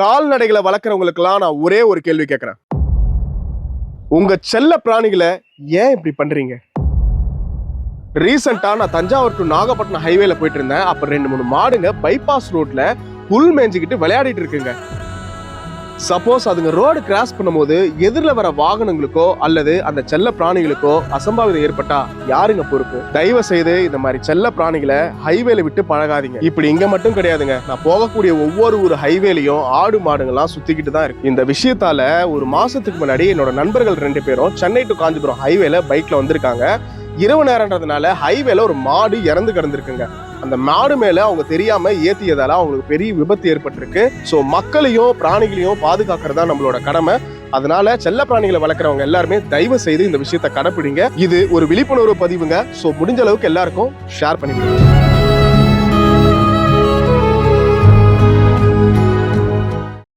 கால்நடைகளை வளர்க்குறவங்களுக்கெல்லாம் நான் ஒரே ஒரு கேள்வி கேட்குறேன். உங்க செல்ல பிராணிகளை ஏன் இப்படி பண்றீங்க? ரீசெண்டா நான் தஞ்சாவூர் டு நாகப்பட்டினம் ஹைவேல போயிட்டு இருந்தேன். அப்ப ரெண்டு மூணு மாடுங்க பைபாஸ் ரோட்ல புல் மேய்ஞ்சிக்கிட்டு விளையாடிட்டு இருக்குங்க. சப்போஸ் அதுங்க ரோடு கிராஸ் பண்ணும்போது எதிரில் வர வாகனங்களுக்கோ அல்லது அந்த செல்ல பிராணிகளுக்கோ அசம்பாவிதம் ஏற்பட்டா யாருங்க பொறுப்பு? தயவு செய்து இந்த மாதிரி செல்ல பிராணிகளை ஹைவேல விட்டு பழகாதீங்க. இப்படி இங்க மட்டும் கிடையாதுங்க. நான் போகக்கூடிய ஒவ்வொரு ஒரு ஹைவேலையும் ஆடு மாடுங்கள்லாம் சுத்திக்கிட்டு தான் இருக்கு. இந்த விஷயத்தால ஒரு மாசத்துக்கு முன்னாடி என்னோட நண்பர்கள் ரெண்டு பேரும் சென்னை டு காஞ்சிபுரம் ஹைவேல பைக்ல வந்திருக்காங்க. இரவு நேரன்றதுனால ஹைவேல ஒரு மாடு இறந்து கிடந்திருக்குங்க. அந்த மாடு மேல அவங்க தெரியாம ஏத்தியதால அவங்களுக்கு பெரிய விபத்து ஏற்பட்டிருக்கு. ஸோ மக்களையும் பிராணிகளையும் பாதுகாக்கிறதா நம்மளோட கடமை. அதனால செல்ல பிராணிகளை வளர்க்குறவங்க எல்லாருமே தயவு செய்து இந்த விஷயத்தை கடைப்பிடிங்க. இது ஒரு விழிப்புணர்வு பதிவுங்க. ஸோ முடிஞ்ச அளவுக்கு எல்லாருக்கும் ஷேர் பண்ணிவிடுங்க.